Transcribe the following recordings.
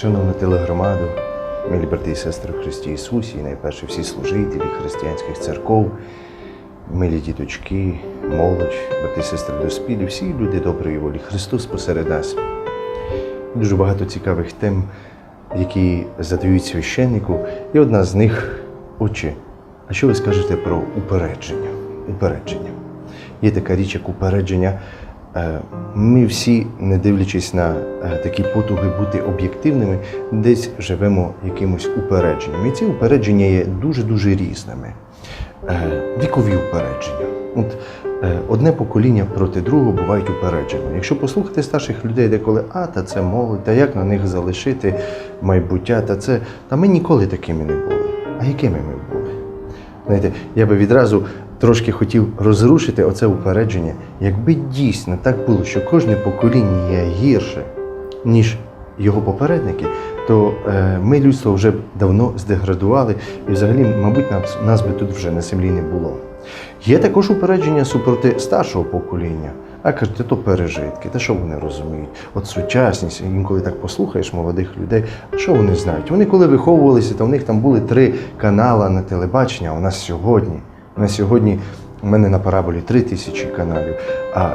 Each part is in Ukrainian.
Шановна телегромаду, милі брати і сестри в Христі Ісусі, і найперше всі служителі християнських церков, милі діточки, молодь, брати і сестри доспілі, всі люди доброї волі, Христос посеред нас. Дуже багато цікавих тем, які задають священнику, і одна з них Отче, а що ви скажете про упередження? Упередження. Є така річ, як упередження. Е, Ми всі, не дивлячись на е, такі потуги бути об'єктивними, десь живемо якимось упередженням. І ці упередження є дуже-дуже різними. Е, Вікові упередження. От одне покоління проти другого бувають упередження. Якщо послухати старших людей, деколи, а та це молодь, та як на них залишити майбуття, та це. Та ми ніколи такими не були. А якими ми були? Знаєте, я би відразу трошки хотів розрушити оце упередження, якби дійсно так було, що кожне покоління є гірше, ніж його попередники, то е, ми людство вже давно здеградували, і взагалі, мабуть, нас, нас би тут вже на землі не було. Є також упередження супроти старшого покоління. А кажуть, то пережитки, та що вони розуміють? От сучасність, інколи так послухаєш молодих людей, що вони знають? Вони коли виховувалися, то в них там були три канали на телебачення, а у нас сьогодні. У нас сьогодні у мене на параболі три тисячі каналів, а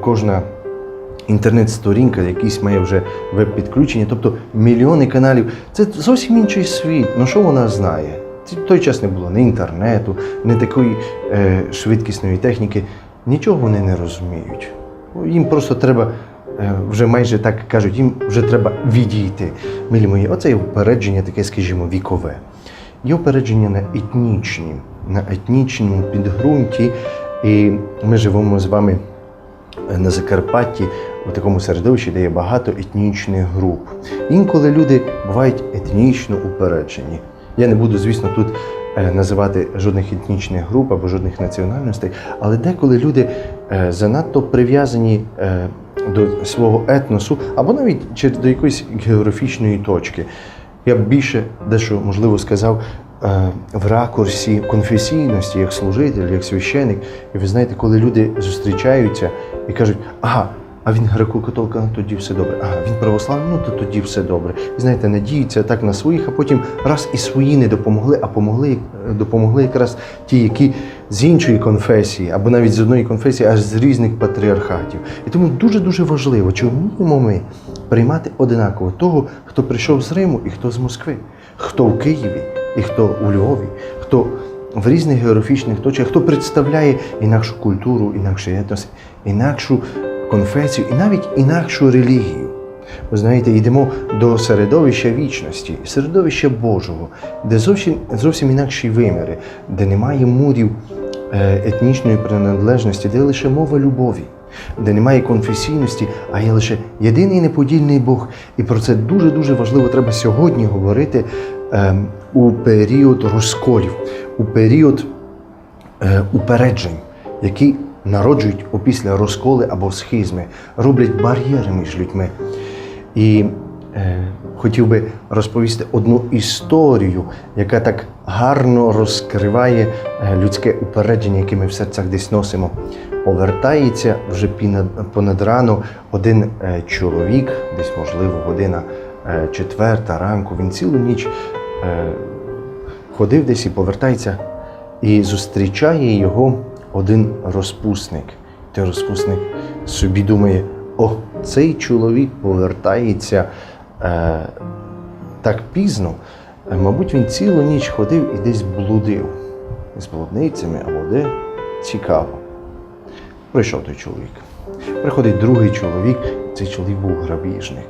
кожна інтернет-сторінка якийсь має вже веб-підключення, тобто мільйони каналів. Це зовсім інший світ. Ну що вона знає? В той час не було ні інтернету, ні такої е, швидкісної техніки. Нічого вони не розуміють. Їм просто треба, е, вже майже так кажуть, їм вже треба відійти. Милі мої, оце є упередження, таке, скажімо, вікове. Є упередження на етнічні, на етнічному підґрунті. І ми живемо з вами на Закарпатті у такому середовищі, де є багато етнічних груп. Інколи люди бувають етнічно упереджені. Я не буду, звісно, тут е, називати жодних етнічних груп або жодних національностей, але деколи люди е, занадто прив'язані е, до свого етносу або навіть до якоїсь географічної точки. Я б більше дещо можливо сказав е, в ракурсі конфесійності, як служитель, як священик. І ви знаєте, коли люди зустрічаються і кажуть, ага, а він греко-католик, ну тоді все добре. Ага, він православний, ну то тоді все добре. І знаєте, надіються так на своїх, а потім раз і свої не допомогли, а помогли, е, допомогли якраз ті, які з іншої конфесії, або навіть з одної конфесії, аж з різних патріархатів. І тому дуже-дуже важливо, чи вміємо ми приймати одинаково того, хто прийшов з Риму і хто з Москви, хто в Києві і хто у Львові, хто в різних географічних точках, хто представляє інакшу культуру, інакший етнос, інакшу конфесію і навіть інакшу релігію. Ви знаєте, йдемо до середовища вічності, середовища Божого, де зовсім, зовсім інакші виміри, де немає мурів е, етнічної приналежності, де лише мова любові, де немає конфесійності, а є лише єдиний неподільний Бог. І про це дуже-дуже важливо треба сьогодні говорити у період розколів, у період е, упереджень, які народжують опісля розколи або схизми, роблять бар'єри між людьми. І е, хотів би розповісти одну історію, яка так гарно розкриває е, людське упередження, яке ми в серцях десь носимо. Повертається вже понад рано один чоловік, десь, можливо, година четверта ранку. Він цілу ніч ходив десь і повертається, і зустрічає його один розпусник. Той розпусник собі думає: о, цей чоловік повертається е, так пізно. Е, Мабуть, він цілу ніч ходив і десь блудив з блудницями або де цікаво. Прийшов той чоловік. Приходить другий чоловік, цей чоловік був грабіжник.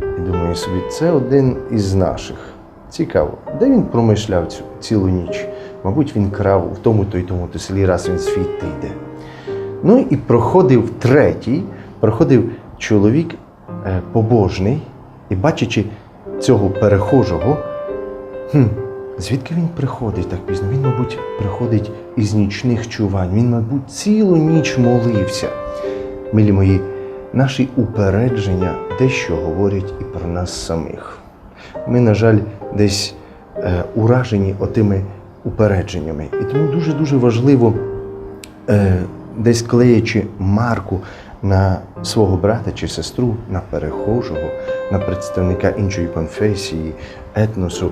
І думаю собі, це один із наших. Цікаво, де він промишляв цілу ніч? Мабуть, він крав в тому-то і тому-то селі, раз він звідти йде. Ну і проходив третій, проходив чоловік е, побожний, і бачачи цього перехожого, хм, звідки він приходить так пізно? Він, мабуть, приходить із нічних чувань. Він, мабуть, цілу ніч молився. Милі мої, наші упередження дещо говорять і про нас самих. Ми, на жаль, десь е, уражені отими упередженнями. І тому дуже-дуже важливо, е, десь клеячи марку на свого брата чи сестру, на перехожого, на представника іншої конфесії, етносу,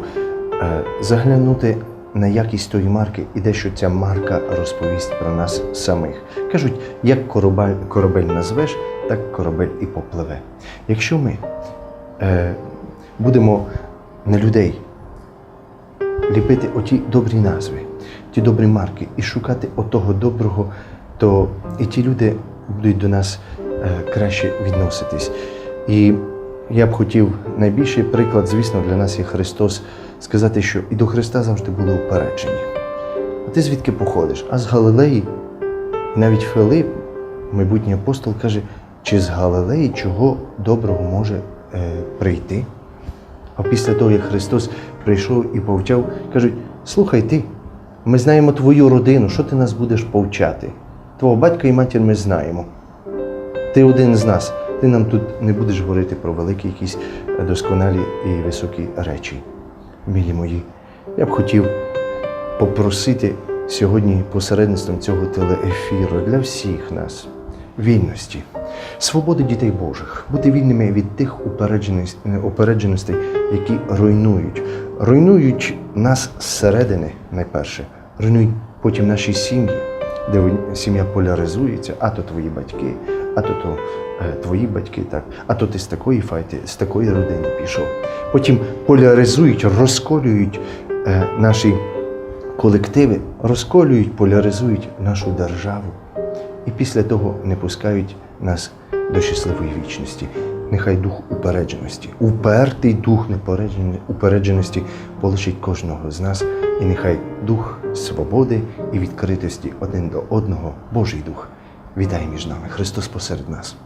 е, заглянути на якість тої марки і дещо ця марка розповість про нас самих. Кажуть, як корабель, корабель назвеш, так корабель і попливе. Якщо ми е, будемо на людей ліпити оті добрі назви, ті добрі марки і шукати отого доброго, то і ті люди будуть до нас е, краще відноситись. І я б хотів найбільший приклад, звісно, для нас є Христос, сказати, що і до Христа завжди були упереджені. А ти звідки походиш? А з Галилеї, навіть Филип, майбутній апостол, каже, чи з Галилеї чого доброго може е, прийти? А після того, як Христос прийшов і повчав, кажуть: слухай ти, ми знаємо твою родину, що ти нас будеш повчати? Твого батька і матір ми знаємо. Ти один з нас. Ти нам тут не будеш говорити про великі якісь досконалі і високі речі. Милі мої, я б хотів попросити сьогодні посередництвом цього телеефіру для всіх нас вільності, свободи дітей Божих, бути вільними від тих упередженостей- упередженостей, які руйнують. Руйнують нас зсередини, найперше, руйнують потім наші сім'ї, де сім'я поляризується, а то твої батьки, а то, то е, твої батьки, так, а то ти з такої файти, з такої родини пішов. Потім поляризують, розколюють е, наші колективи, розколюють, поляризують нашу державу. І після того не пускають нас до щасливої вічності. Нехай дух упередженості, упертий дух упередженості полишить кожного з нас, і нехай дух свободи і відкритості один до одного, Божий дух, вітає між нами. Христос посеред нас.